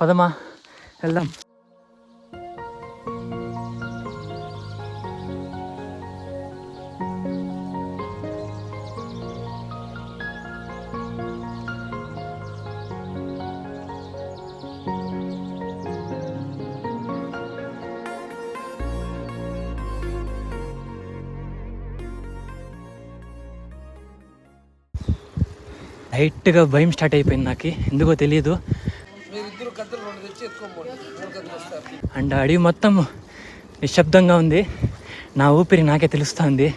పదమా వెళ్దాం. లైట్గా భయం స్టార్ట్ అయిపోయింది నాకు. ఎందుకో తెలియదు అండ్ అడవి మొత్తం నిశ్శబ్దంగా ఉంది. నా ఊపిరి నాకే తెలుస్తుంది.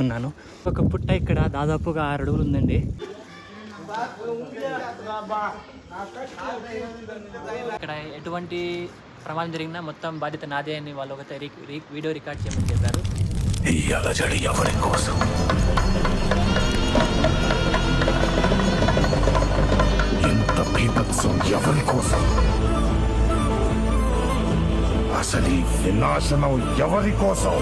ఉన్నాను. ఒక పుట్ట ఇక్కడ దాదాపుగా ఆరు అడుగులు ఉందండి. ఇక్కడ ఎటువంటి ప్రమాదం జరిగినా మొత్తం బాధ్యత నాదే అని వాళ్ళు ఒక వీడియో రికార్డ్ చేయమని చెప్పారు. కోసం? ఇంత బీభత్సం ఎవరి కోసం? అసలు ఈ వినాశనం ఎవరి కోసం?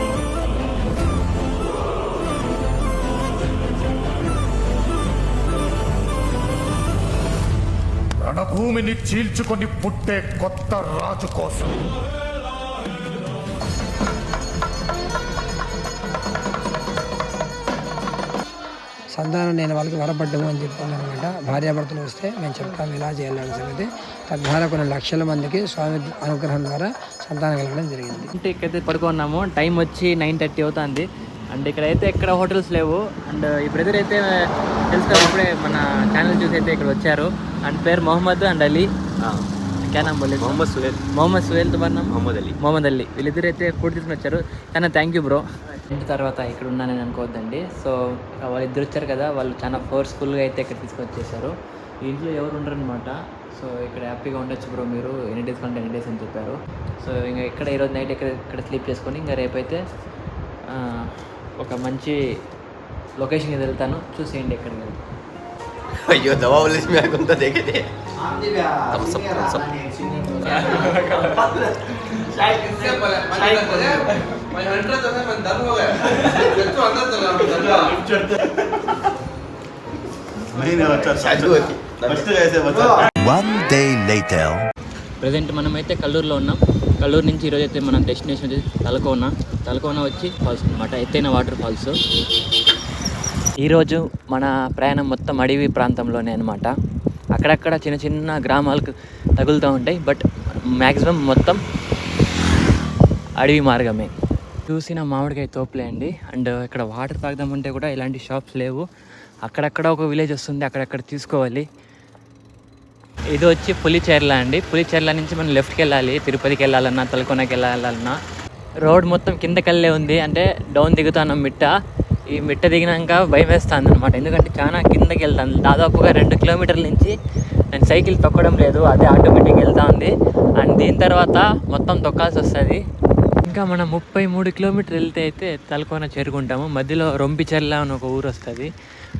రణభూమిని చీల్చుకొని పుట్టే కొత్త రాజు కోసం. సంతానం నేను వాళ్ళకి వరపడ్డము అని చెప్పాను అనమాట భార్యాభర్తలు వస్తే మేము చెప్తాము ఇలా చేయాలనే సంగతి. తద్వారా కొన్ని లక్షల మందికి స్వామి అనుగ్రహం ద్వారా సంతానం కలగడం జరిగింది. అంటే ఇక్కడైతే పడుకున్నాము. టైం వచ్చి నైన్ థర్టీ అవుతుంది. అండ్ ఇక్కడైతే ఎక్కడ హోటల్స్ లేవు. అండ్ ఈ బ్రదర్ అయితే తెలుసుకో అప్పుడే మన ఛానల్ చూసి అయితే ఇక్కడ వచ్చారు. అండ్ పేరు మొహమ్మద్ అండ్ అలీ. క్యా నామ్ బోలే मोहम्मद सुहेल మొహమ్మద్ సుహేల్ తుమార్ నామ్ मोहम्मद अली మొహమ్మద్ అలీ వీళ్ళిద్దరు అయితే ఫుడ్ తీసుకుని వచ్చారు చాలా థ్యాంక్ యూ బ్రో ఇంటి తర్వాత ఇక్కడ ఉన్నానని అనుకోవద్దండి సో వాళ్ళు ఇద్దరు వచ్చారు కదా వాళ్ళు చాలా ఫోర్స్ఫుల్గా అయితే ఇక్కడ తీసుకొచ్చేసారు ఈ ఇంట్లో ఎవరు ఉండరు అనమాట సో ఇక్కడ హ్యాపీగా ఉండొచ్చు బ్రో మీరు ఎన్ని డేస్ కంటే ఎన్ని డేస్ అని చెప్పారు సో ఇంకా ఇక్కడ ఈరోజు నైట్ ఇక్కడ ఇక్కడ స్లీప్ చేసుకొని ఇంకా రేపైతే ఆ, ఒక మంచి లొకేషన్కి వెళ్తాను చూసేయండి ఎక్కడికి వెళ్తాను अयो दवा वाले में आगुन तो देखे थे हम सब हम सब चालू होती One day later. ప్రజెంట్ మనమైతే కల్లూరులో ఉన్నాం కల్లూరు నుంచి ఈరోజు అయితే మనం డెస్టినేషన్ వచ్చి తలకోన తలకోన వచ్చి ఫాల్స్ అనమాట ఎత్తైన వాటర్ ఫాల్స్ ఈరోజు మన ప్రయాణం మొత్తం అడవి ప్రాంతంలోనే అనమాట అక్కడక్కడ చిన్న చిన్న గ్రామాలకు తగులుతూ ఉంటాయి బట్ మ్యాక్సిమం మొత్తం అడవి మార్గమే. చూసిన మామిడికాయ తోపులే అండి. అండ్ ఇక్కడ వాటర్ తాగుదామంటే కూడా ఇలాంటి షాప్స్ లేవు. అక్కడక్కడ ఒక విలేజ్ వస్తుంది అక్కడక్కడ తీసుకోవాలి. ఇది వచ్చి పులిచెర్ల అండి. పులిచెర్ల నుంచి మనం లెఫ్ట్కి వెళ్ళాలి తిరుపతికి వెళ్ళాలన్నా తలకోనకి వెళ్ళాలన్నా. రోడ్ మొత్తం కిందకెళ్ళే ఉంది అంటే డౌన్ దిగుతాను మిట్ట. ఈ మిట్ట దిగినాక భయం వేస్తుంది అనమాట ఎందుకంటే చాలా కిందకి వెళ్తాను దాదాపుగా రెండు కిలోమీటర్ల నుంచి నేను సైకిల్ తొక్కడం లేదు. అదే ఆటోమేటిక్ వెళ్తా ఉంది అండ్ దీని తర్వాత మొత్తం తొక్కాల్సి వస్తుంది. ఇంకా మనం ముప్పై మూడు కిలోమీటర్లు వెళ్తే అయితే తలకోన చేరుకుంటాము. మధ్యలో రొంపిచెర్ల అని ఒక ఊరు వస్తుంది.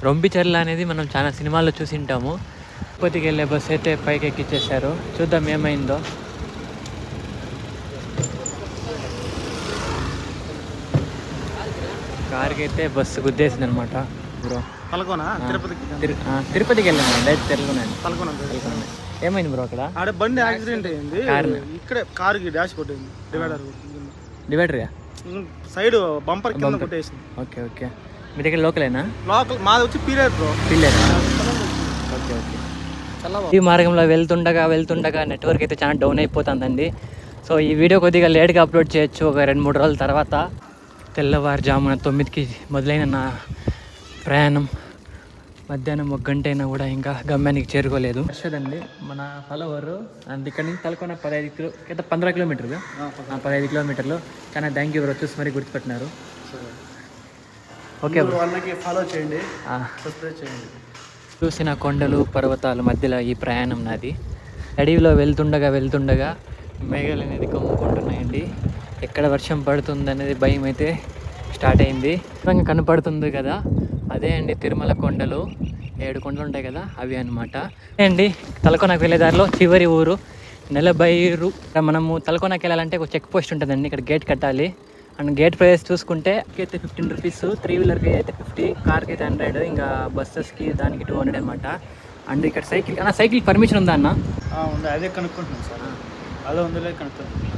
రొంపిచెర్ల అనేది మనం చాలా సినిమాల్లో చూసి ఉంటాము. తిరుపతికి వెళ్ళే బస్సు అయితే పైకి ఎక్కిచ్చేసారు చూద్దాం ఏమైందో. కార్కి అయితే బస్సు గుద్దేసింది అనమాట బ్రో తిరుపతికి వెళ్ళాను. డైరెక్ట్ తెలుగునండి పలకోన ఏమైంది బ్రో అక్కడ? ఆడ బండి యాక్సిడెంట్ అయింది? ఇక్కడే కారుకి డాష్ కొట్టింది డివైడర్ డివైడర్గా? సైడ్ బంపర్ కింద కొట్టేసింది. Okay okay. మీ దగ్గర లోకలేనా? లోకల్ మాది వచ్చి పీరియడ్ బ్రో. పిల్లలు ఓకే ఓకే. ఈ మార్గంలో వెళ్తుండగా వెళ్తుండగా నెట్వర్క్ అయితే చాలా డౌన్ అయిపోతుందండి. సో ఈ వీడియో కొద్దిగా లేట్గా అప్లోడ్ చేయొచ్చు ఒక రెండు మూడు రోజుల తర్వాత. తెల్లవారుజామున తొమ్మిదికి మొదలైన నా ప్రయాణం మధ్యాహ్నం ఒక గంట అయినా కూడా ఇంకా గమ్యానికి చేరుకోలేదు. అండి మన ఫాలోవర్ అండ్ ఇక్కడ నుంచి తలకొన పదహైదు కిలో అంటే పంద్రహ కిలోమీటర్లు ఆ, పదహైదు కిలోమీటర్లు. కానీ థ్యాంక్ యూ బ్రో చూసి మరీ గుర్తుపెట్టినారు? ఓకే బ్రో అన్నకి ఫాలో చేయండి. సబ్స్క్రైబ్ చేయండి. చూసిన కొండలు పర్వతాల మధ్యలో ఈ ప్రయాణం నాది. అడవిలో వెళ్తుండగా వెళ్తుండగా మేఘాలు అనేది కమ్ముకుంటున్నాయండి. ఎక్కడ వర్షం పడుతుంది అనేది భయం అయితే స్టార్ట్ అయింది. ఇంకా కనపడుతుంది కదా. అదే అండి తిరుమల కొండలు. ఏడు కొండలు ఉంటాయి కదా అవి అనమాట అండి తలకోనకు వెళ్ళే దారిలో చివరి ఊరు నెలబైరు. మనము తలకోనకి వెళ్ళాలంటే ఒక చెక్ పోస్ట్ ఉంటుందండి ఇక్కడ గేట్ కట్టాలి. అండ్ గేట్ ప్రైస్ చూసుకుంటే అయితే ఫిఫ్టీన్ రూపీస్ త్రీ వీలర్కి అయితే ఫిఫ్టీ కార్కి అయితే హండ్రెడ్ ఇంకా బస్సెస్కి దానికి టూ హండ్రెడ్ అనమాట అండ్ ఇక్కడ సైకిల్ అన్న సైకిల్ పర్మిషన్ ఉందా అన్న? అదే కనుక్కుంటున్నాను సార్. అలా ఉందో లేదు కనుక్కుంటున్నాను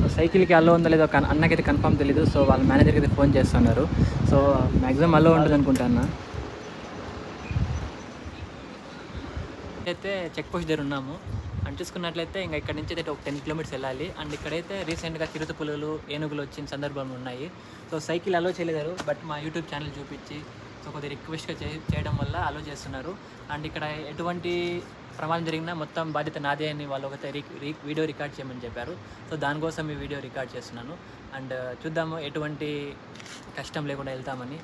సో సైకిల్కి అలో ఉందో లేదో అన్నకైతే కన్ఫామ్ తెలీదు. సో వాళ్ళ మేనేజర్కి అయితే ఫోన్ చేస్తున్నారు. సో మ్యాక్సిమం అలో ఉంటుంది అనుకుంటాను అయితే చెక్ పోస్ట్ దగ్గర ఉన్నాము. అండ్ చూసుకున్నట్లయితే ఇంకా ఇక్కడ నుంచి అయితే ఒక టెన్ కిలోమీటర్స్ వెళ్ళాలి. అండ్ ఇక్కడైతే రీసెంట్గా చిరుత పులులు ఏనుగులు వచ్చిన సందర్భాలు ఉన్నాయి. సో సైకిల్ అలో చేయలేదారు బట్ మా యూట్యూబ్ ఛానల్ చూపించి సో కొద్దిగా రిక్వెస్ట్గా చేయడం వల్ల అలో చేస్తున్నారు. అండ్ ఇక్కడ ఎటువంటి ప్రమాదం జరిగినా మొత్తం బాధ్యత నాదే అని వాళ్ళు ఒక వీడియో రికార్డ్ చేయమని చెప్పారు. సో దానికోసం ఈ వీడియో రికార్డ్ చేస్తున్నాను. అండ్ చూద్దాము ఎటువంటి కష్టం లేకుండా వెళ్తామని.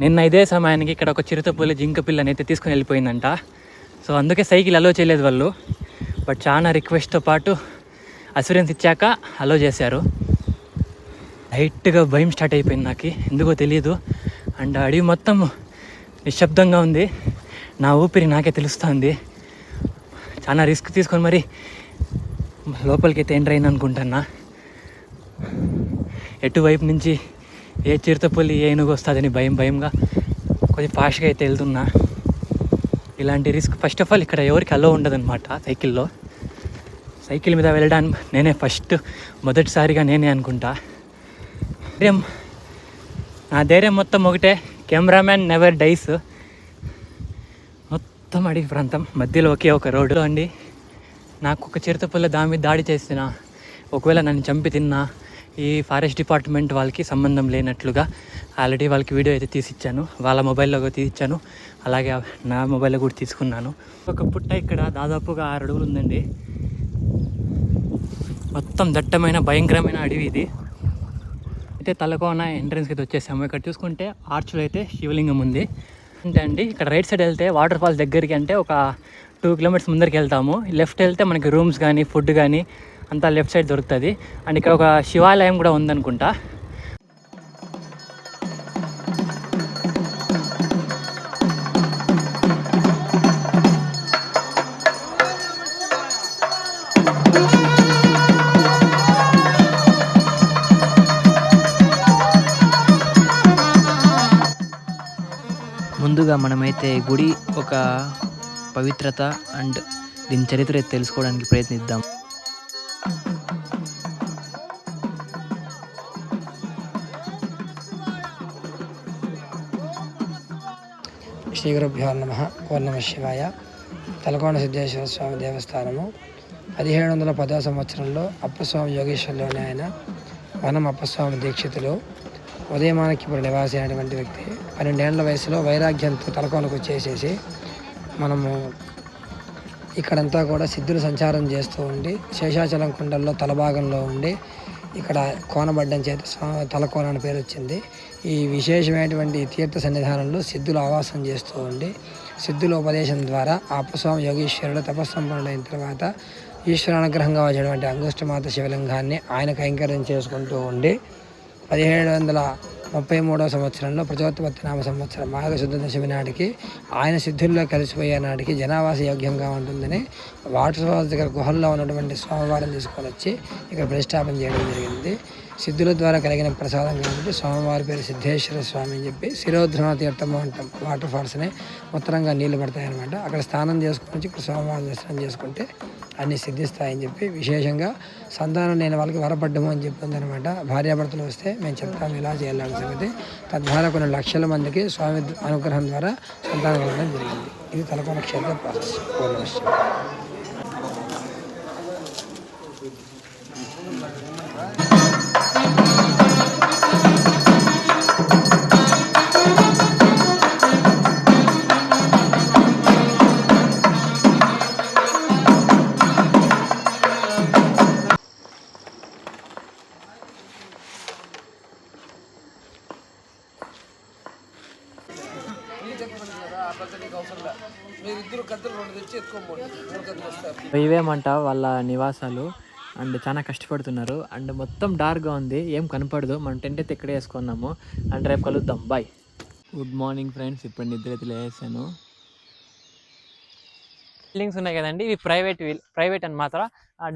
నిన్న ఇదే సమయానికి ఇక్కడ ఒక చిరుతపుల్లి జింక పిల్లని అయితే తీసుకుని వెళ్ళిపోయిందంట. సో అందుకే సైకిల్ అలో చేయలేదు వాళ్ళు. బట్ చాలా రిక్వెస్ట్తో పాటు అసూరెన్స్ ఇచ్చాక అలో చేశారు. లైట్గా భయం స్టార్ట్ అయిపోయింది నాకు. ఎందుకో తెలియదు అండ్ అడవి మొత్తం నిశ్శబ్దంగా ఉంది. నా ఊపిరి నాకే తెలుస్తుంది. చాలా రిస్క్ తీసుకొని మరి లోపలికి అయితే ఎంటర్ అయిన అనుకుంటున్నా. ఎటువైపు నుంచి ఏ చిరుతపుల్లి ఏ ఏనుగు వస్తుందని భయం భయంగా కొద్దిగా ఫాస్ట్గా అయితే వెళ్తున్నా. ఇలాంటి రిస్క్ ఫస్ట్ ఆఫ్ ఆల్ ఇక్కడ ఎవరికి అలో ఉండదన్నమాట సైకిల్లో. సైకిల్ మీద వెళ్ళడానికి నేనే ఫస్ట్ మొదటిసారిగా నేనే అనుకుంటా. ధైర్యం. నా ధైర్యం మొత్తం ఒకటే. Cameraman never dies. మొత్తం అడవి ప్రాంతం. మధ్యలో ఒకే ఒక రోడ్డు అండి. నాకు ఒక చిరుతపుల్ల దాని మీద దాడి చేసిన ఒకవేళ నన్ను చంపి తిన్నా ఈ ఫారెస్ట్ డిపార్ట్మెంట్ వాళ్ళకి సంబంధం లేనట్లుగా ఆల్రెడీ వాళ్ళకి వీడియో అయితే తీసిచ్చాను. వాళ్ళ మొబైల్లో కూడా తీసిచ్చాను. అలాగే నా మొబైల్లో కూడా తీసుకున్నాను. ఒక పుట్ట ఇక్కడ దాదాపుగా ఆరు అడుగులు ఉందండి. మొత్తం దట్టమైన భయంకరమైన అడవి ఇది. అయితే తలకోన ఎంట్రన్స్కి అయితే వచ్చేసాము. ఇక్కడ చూసుకుంటే ఆర్చ్లో అయితే శివలింగం ఉంది. అంటే అండి ఇక్కడ రైట్ సైడ్ వెళ్తే వాటర్ ఫాల్స్ దగ్గరికి అంటే ఒక టూ కిలోమీటర్స్ ముందరికి వెళ్తాము. లెఫ్ట్ వెళ్తే మనకి రూమ్స్ కానీ ఫుడ్ కానీ అంతా లెఫ్ట్ సైడ్ దొరుకుతుంది. అండ్ ఇక్కడ ఒక శివాలయం కూడా ఉందనుకుంటా. ముందుగా మనమైతే గుడి ఒక పవిత్రత అండ్ దీని చరిత్ర తెలుసుకోవడానికి ప్రయత్నిద్దాం. శ్రీ గురుభ్యో నమ. ఓం నమ శివాయ. తలకోన సిద్ధేశ్వర స్వామి దేవస్థానము. పదిహేడు వందల పదో సంవత్సరంలో అప్పస్వామి యోగేశ్వర్లోని ఆయన వనం అప్పస్వామి దీక్షితులు. ఉదయమానక్యపురం నివాసి అయినటువంటి వ్యక్తి పన్నెండేళ్ళ వయసులో వైరాగ్యంతో తలకోనకు వచ్చేసేసి మనము ఇక్కడంతా కూడా సిద్ధులు సంచారం చేస్తూ ఉండి శేషాచలం కొండల్లో తలభాగంలో ఉండి ఇక్కడ కోనబడ్డం చేత స్వా- తలకోన అని పేరు వచ్చింది. ఈ విశేషమైనటువంటి తీర్థ సన్నిధానంలో సిద్ధులు ఆవాసం చేస్తూ ఉండి సిద్ధుల ఉపదేశం ద్వారా ఆ అప్పస్వామి యోగేశ్వరుడు తపస్సంపన్నుడైన తర్వాత ఈశ్వరానుగ్రహంగా వచ్చినటువంటి అంగుష్టమాత శివలింగాన్ని ఆయన కైంకర్యం చేసుకుంటూ ఉండి పదిహేడు వందల ముప్పై మూడవ సంవత్సరంలో ప్రజోత్పత్తి నామ సంవత్సరం మాఘ శుద్ధ దశమి నాటికి ఆయన సిద్ధుల్లో కలిసిపోయే నాటికి జనావాస యోగ్యంగా ఉంటుందని వాటర్ ఫాల్స్ దగ్గర గుహల్లో ఉన్నటువంటి స్వామివారిని తీసుకొని వచ్చి ఇక్కడ ప్రతిష్టాపన చేయడం జరిగింది. సిద్ధుల ద్వారా కలిగిన ప్రసాదం కాబట్టి స్వామివారి పేరు సిద్ధేశ్వర స్వామి అని చెప్పి శిరోధ్రమ తీర్థము అంటాం. వాటర్ ఫాల్స్నే ఉత్తరంగా నీళ్ళు పడతాయి అనమాట అక్కడ స్నానం చేసుకొని ఇక్కడ స్వామివారి దర్శనం చేసుకుంటే అన్ని సిద్ధిస్తాయని చెప్పి విశేషంగా సంతానం లేని వాళ్ళకి వరపడ్డము అని చెప్తుంది అనమాట భార్యాభర్తలు వస్తే మేము చెప్తాము ఇలా చేయాలని సంగతి. తద్వారా కొన్ని లక్షల మందికి స్వామి అనుగ్రహం ద్వారా సంతానం కలగడం జరిగింది. ఇది తలకోన క్షేత్ర ప్రాసెస్. పూర్ణవశ్యం ఇవేమంట వాళ్ళ నివాసాలు. అండ్ చాలా కష్టపడుతున్నారు. అండ్ మొత్తం డార్క్గా ఉంది. ఏం కనపడదు. మనం టెంట్ అయితే ఇక్కడే వేసుకున్నాము. అండ్ రేపు కలుద్దాం. బాయ్ గుడ్ మార్నింగ్ ఫ్రెండ్స్ ఇప్పుడు నిద్ర అయితే లేసాను. బిల్డింగ్స్ ఉన్నాయి కదండి. ఇవి ప్రైవేట్ ప్రైవేట్ అనమాట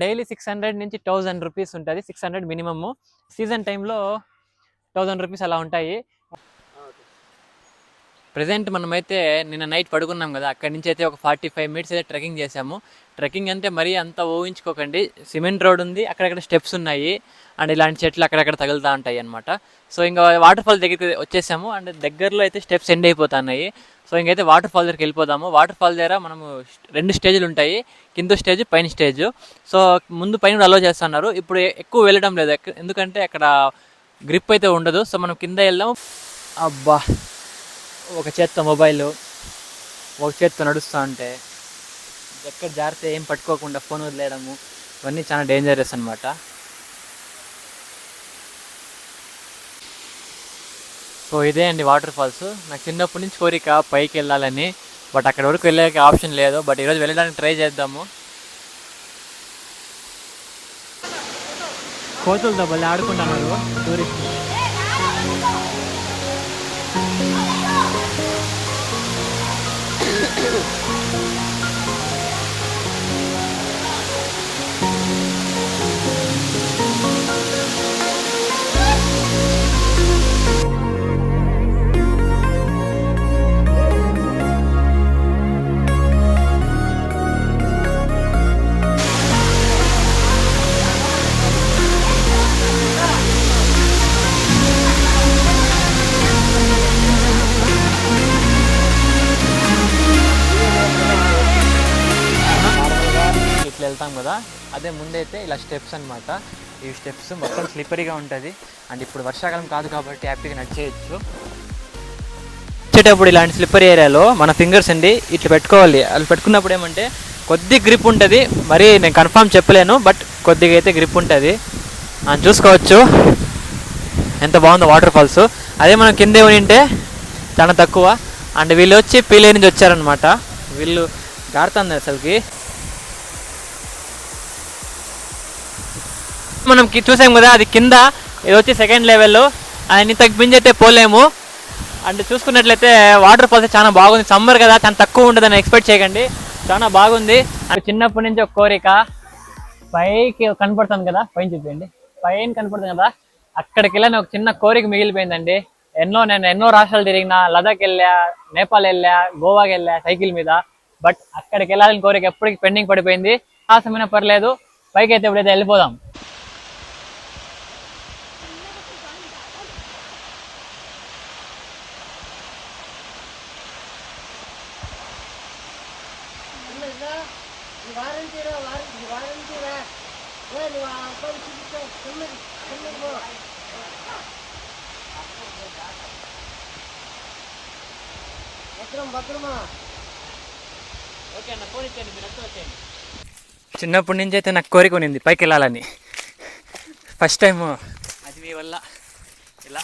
డైలీ సిక్స్ హండ్రెడ్ నుంచి థౌజండ్ రూపీస్ ఉంటుంది. సిక్స్ హండ్రెడ్ మినిమమ్ సీజన్ టైంలో థౌజండ్ రూపీస్ అలా ఉంటాయి. ప్రజెంట్ మనమైతే నిన్న నైట్ పడుకున్నాం కదా అక్కడి నుంచి అయితే ఒక ఫార్టీ ఫైవ్ మినిట్స్ అయితే ట్రెక్కింగ్ చేసాము ట్రెక్కింగ్ అంటే మరీ అంత ఊహించుకోకండి. సిమెంట్ రోడ్ ఉంది అక్కడక్కడ స్టెప్స్ ఉన్నాయి. అండ్ ఇలాంటి చెట్లు అక్కడక్కడ తగులుతూ ఉంటాయి అనమాట సో ఇంకా వాటర్ ఫాల్ దగ్గరికి వచ్చేసాము. అండ్ దగ్గరలో అయితే స్టెప్స్ ఎండ్ అయిపోతున్నాయి. సో ఇంకైతే వాటర్ ఫాల్ దగ్గరికి వెళ్ళిపోదాము. వాటర్ ఫాల్ దగ్గర మనము రెండు స్టేజ్లు ఉంటాయి. కింద స్టేజ్ పైన స్టేజ్ సో ముందు పైన అలో చేస్తున్నారు. ఇప్పుడు ఎక్కువ వెళ్ళడం లేదు. ఎందుకంటే అక్కడ గ్రిప్ అయితే ఉండదు. సో మనం కింద వెళ్దాం అబ్బా! ఒక చేత్తో మొబైల్ ఒక చేత్తో నడుస్తూ ఉంటే ఎక్కడ జారితే ఏం పట్టుకోకుండా ఫోన్ వదిలేయడము ఇవన్నీ చాలా డేంజరస్ అనమాట సో ఇదే అండి వాటర్ ఫాల్స్. నాకు చిన్నప్పటి నుంచి కోరిక పైకి వెళ్ళాలని బట్ అక్కడ వరకు వెళ్ళే ఆప్షన్ లేదు. బట్ ఈరోజు వెళ్ళడానికి ట్రై చేద్దాము. కోతులతో భలే ఆడుకుంటున్నారు టూరిస్ట్ ఇలా స్టెప్స్ అన్నమాట. ఈ స్టెప్స్ మొత్తం స్లిప్పరీగా ఉంటుంది. అండ్ ఇప్పుడు వర్షాకాలం కాదు కాబట్టి హ్యాపీగా నడిచేయచ్చు. వచ్చేటప్పుడు ఇలాంటి స్లిప్పర్ ఏరియాలో మన ఫింగర్స్ అండి ఇట్లా పెట్టుకోవాలి. అలా పెట్టుకున్నప్పుడు ఏమంటే కొద్ది గ్రిప్ ఉంటుంది. మరి నేను కన్ఫామ్ చెప్పలేను బట్ కొద్దిగా అయితే గ్రిప్ ఉంటుంది. అని చూసుకోవచ్చు. ఎంత బాగుందో వాటర్ ఫాల్స్. అదే మనం కిందే ఉంటే చాలా తక్కువ. అండ్ వీళ్ళు వచ్చి పీలే నుంచి వచ్చారనమాట వీళ్ళు గారుతుంది అసలుకి. మనం చూసాం కదా అది కింద ఇది వచ్చి సెకండ్ లెవెల్లో ఆయన తగ్గించి అయితే పోలేము. అండ్ చూసుకున్నట్లయితే వాటర్ ఫాల్స్ చాలా బాగుంది. సమ్మర్ కదా చాలా తక్కువ ఉంటుందని ఎక్స్పెక్ట్ చేయకండి. చాలా బాగుంది. అండ్ చిన్నప్పటి నుంచి ఒక కోరిక పైకి కనపడుతుంది కదా పైన చూపించండి పైన కనపడుతుంది కదా అక్కడికి వెళ్ళని ఒక చిన్న కోరిక మిగిలిపోయిందండి. ఎన్నో నేను ఎన్నో రాష్ట్రాలు తిరిగినా లదాఖ్ వెళ్ళా నేపాల్ వెళ్ళా గోవాకి వెళ్ళా సైకిల్ మీద. బట్ అక్కడికి వెళ్ళాలని కోరిక ఎప్పటికి పెండింగ్ పడిపోయింది. ఆసమైనా పర్లేదు. పైకి అయితే ఎప్పుడైతే వెళ్ళిపోదాం. చిన్నప్పటి నుంచి అయితే నాకు కోరిక ఉన్నింది పైకి వెళ్ళాలని ఫస్ట్ టైం అది మీ వల్ల. ఇలా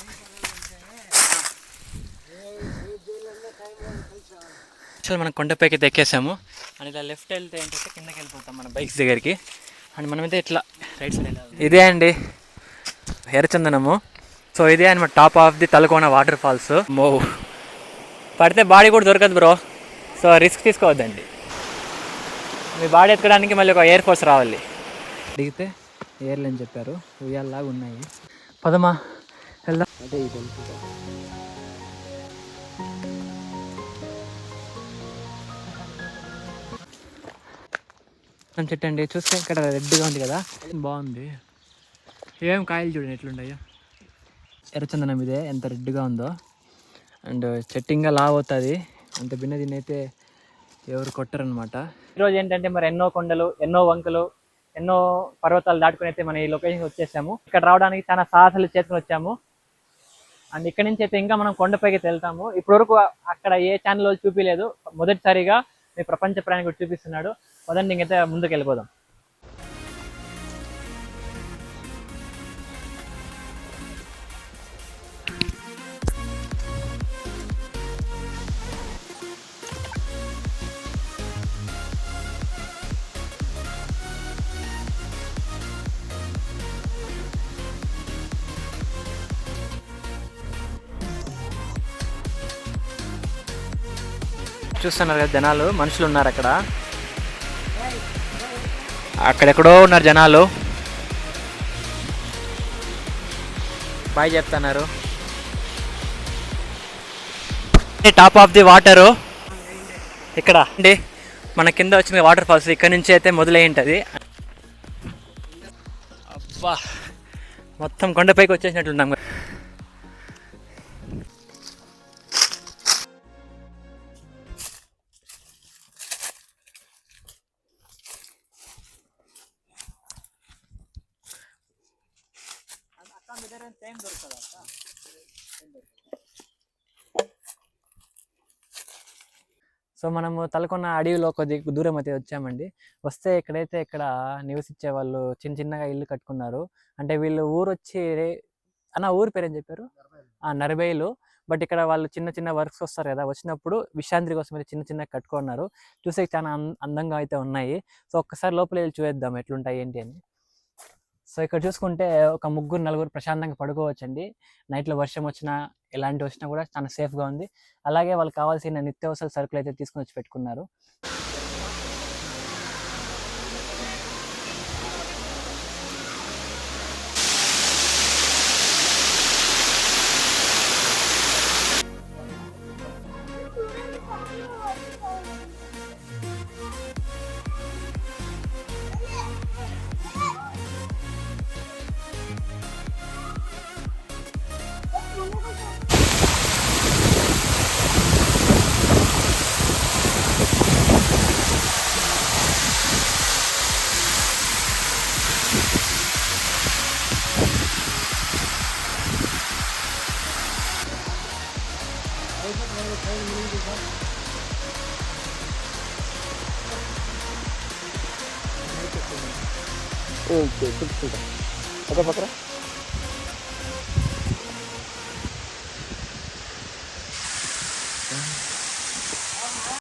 యాక్చువల్ మనం కొండపైకి అయితే ఎక్కేసాము. అండ్ ఇలా లెఫ్ట్ వెళ్తే ఏంటంటే కిందకి వెళ్ళిపోతాం మన బైక్స్ దగ్గరికి. అండ్ మనమైతే ఇట్లా రైట్ సైడ్ వెళ్ళాలి. ఇదే అండి. ఎర్రచందనము సో ఇదే అనమాట top of the Talakona water falls. మో. పడితే బాడీ కూడా దొరకదు బ్రో. సో రిస్క్ తీసుకోవద్దండి. మీ బాడీ ఎత్తడానికి మళ్ళీ ఒక ఎయిర్ ఫోర్స్ రావాలి. అడిగితే ఎయిర్లు అని చెప్పారు. ఉయ్యాల్లాగా ఉన్నాయి. పదమా? వెళ్దాం. మనం చెట్టు అండి. చూస్తే ఇక్కడ రెడ్గా ఉంది కదా. బాగుంది. ఏం కాయలు చూడండి ఎట్లుంటాయో ఎర్రచందనం ఇదే. ఎంత రెడ్గా ఉందో. అండ్ చెట్టు ఇంకా లావ్ అవుతుంది. అంత భిన్న దీన్ని అయితే ఎవరు కొట్టరనమాట ఈరోజు ఏంటంటే మరి ఎన్నో కొండలు ఎన్నో వంకలు ఎన్నో పర్వతాలు దాటుకుని అయితే మన ఈ లొకేషన్కి వచ్చేసాము. ఇక్కడ రావడానికి చాలా సాహసాలు చేసుకుని వచ్చాము. అండ్ ఇక్కడ నుంచి అయితే ఇంకా మనం కొండపైకి వెళ్తాము. ఇప్పటివరకు అక్కడ ఏ ఛానల్ చూపించలేదు మొదటిసారిగా మీ ప్రపంచ ప్రయాణికుడు చూపిస్తున్నాడు. పదండి ఇంకైతే ముందుకు వెళ్ళిపోదాం చూస్తున్నారు కదా జనాలు మనుషులు ఉన్నారు అక్కడ. అక్కడెక్కడో ఉన్నారు జనాలు. బాయ్ చెప్తున్నారు. టాప్ ఆఫ్ ది వాటరు ఇక్కడ అండి మన కింద వచ్చిన వాటర్ ఫాల్స్ ఇక్కడ నుంచి అయితే మొదలై ఉంటుంది. అబ్బా మొత్తం కొండపైకి వచ్చేసినట్లున్నాం. సో మనము తలకొన్న అడవిలో కొద్ది దూరం అయితే వచ్చామండి. వస్తే ఇక్కడైతే ఇక్కడ నివసించే వాళ్ళు చిన్న చిన్నగా ఇల్లు కట్టుకున్నారు అంటే వీళ్ళు ఊరు వచ్చి అన్న ఊరు పేరు ఏం చెప్పారు? ఆ నరబైలు. బట్ ఇక్కడ వాళ్ళు చిన్న చిన్న వర్క్స్ వస్తారు కదా వచ్చినప్పుడు విశ్రాంతి కోసం అయితే చిన్న చిన్నగా కట్టుకున్నారు. చూసే చాలా అందంగా అయితే ఉన్నాయి. సో ఒక్కసారి లోపల వెళ్ళి చూద్దాం ఎట్లుంటాయి ఏంటి అని. సో ఇక్కడ చూసుకుంటే ఒక ముగ్గురు నలుగురు ప్రశాంతంగా పడుకోవచ్చండి. నైట్లో వర్షం వచ్చినా ఎలాంటి వచ్చినా కూడా చాలా సేఫ్గా ఉంది. అలాగే వాళ్ళకి కావాల్సిన నిత్యావసర సరుకులు అయితే తీసుకొని వచ్చి పెట్టుకున్నారు.